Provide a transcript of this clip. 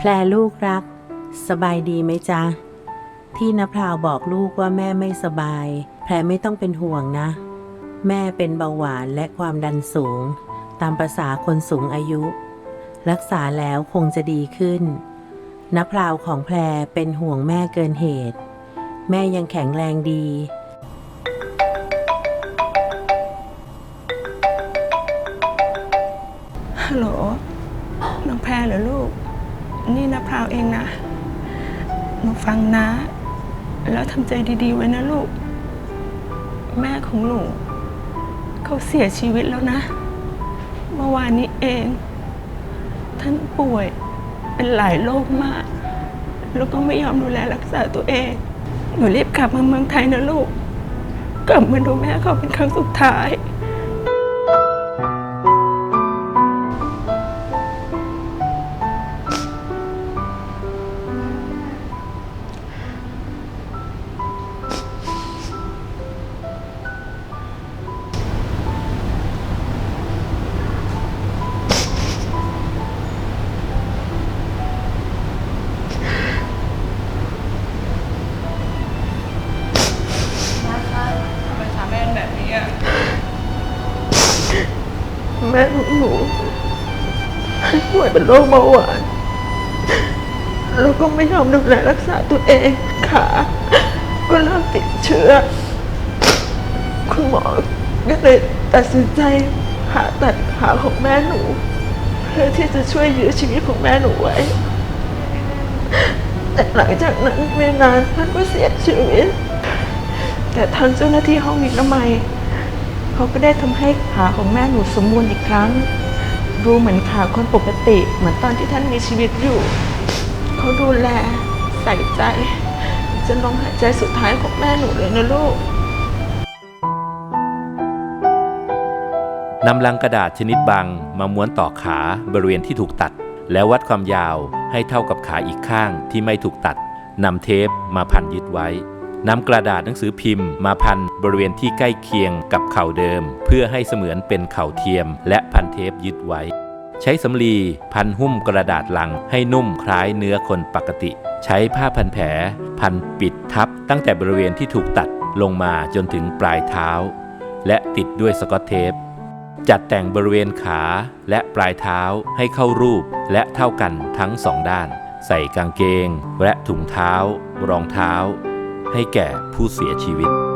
แพรลูกรัก สบายดีไหมจ๊ะ ที่นพราวบอกลูกว่าแม่ไม่สบาย แพรไม่ต้องเป็นห่วงนะ แม่เป็นเบาหวานและความดันสูง ตามประษาคนสูงอายุ รักษาแล้วคงจะดีขึ้นนพราวของแพรเป็นห่วงแม่เกินเหตุ แม่ยังแข็งแรงดีฮัลโหลน้องแพรเหรอลูก นี่นะพราวเองนะหนูฟังนะ แล้วทำใจดีๆไว้นะลูก แม่ของหนูเขาเสียชีวิตแล้วนะ เมื่อวานนี้เอง ท่านป่วยเป็นหลายโรคมาก แล้วก็ไม่ยอมดูแลรักษาตัวเอง หนูรีบกลับมาเมืองไทยนะลูก กลับมาดูแม่เขาเป็นครั้งสุดท้าย ม่แบบนี้อะแม่ของหนูป่วยเป็นโรคเบาหวานแล้วก็ไม่ยอมดูแลรักษาตัวเองขาก็เริ่มติดเชื้อ คุณหมอก็เลยตัดสินใจผ่าตัดขาของแม่หนู เพื่อที่จะช่วยยื้อชีวิตของแม่หนูไว้ แต่หลังจากนั้นไม่นานท่านก็เสียชีวิตแต่ทางเจ้าหน้าที่ห้องนิรมัย เขาก็ได้ทำให้ขาของแม่หนูสมบูรณ์อีกครั้ง ดูเหมือนขาคนปกติ เหมือนตอนที่ท่านมีชีวิตอยู่ เขาดูแลใส่ใจจนลมหายใจสุดท้ายของแม่หนูเลยนะลูกนำลังกระดาษชนิดบางมาม้วนต่อขาบริเวณที่ถูกตัด แล้ววัดความยาวให้เท่ากับขาอีกข้างที่ไม่ถูกตัดนำเทปมาพันยึดไว้ นำกระดาษหนังสือพิมพ์มาพันบริเวณที่ใกล้เคียงกับเข่าเดิม เพื่อให้เสมือนเป็นเข่าเทียม และพันเทปยึดไว้ ใช้สำลีพันหุ้มกระดาษลังให้นุ่มคล้ายเนื้อคนปกติ ใช้ผ้าพันแผล พันปิดทับ ตั้งแต่บริเวณที่ถูกตัดลงมาจนถึงปลายเท้า และติดด้วยสกอตเทป จัดแต่งบริเวณขาและปลายเท้าให้เข้ารูปและเท่ากันทั้งสองด้าน ใส่กางเกง และถุงเท้า รองเท้า ให้แก่ผู้เสียชีวิต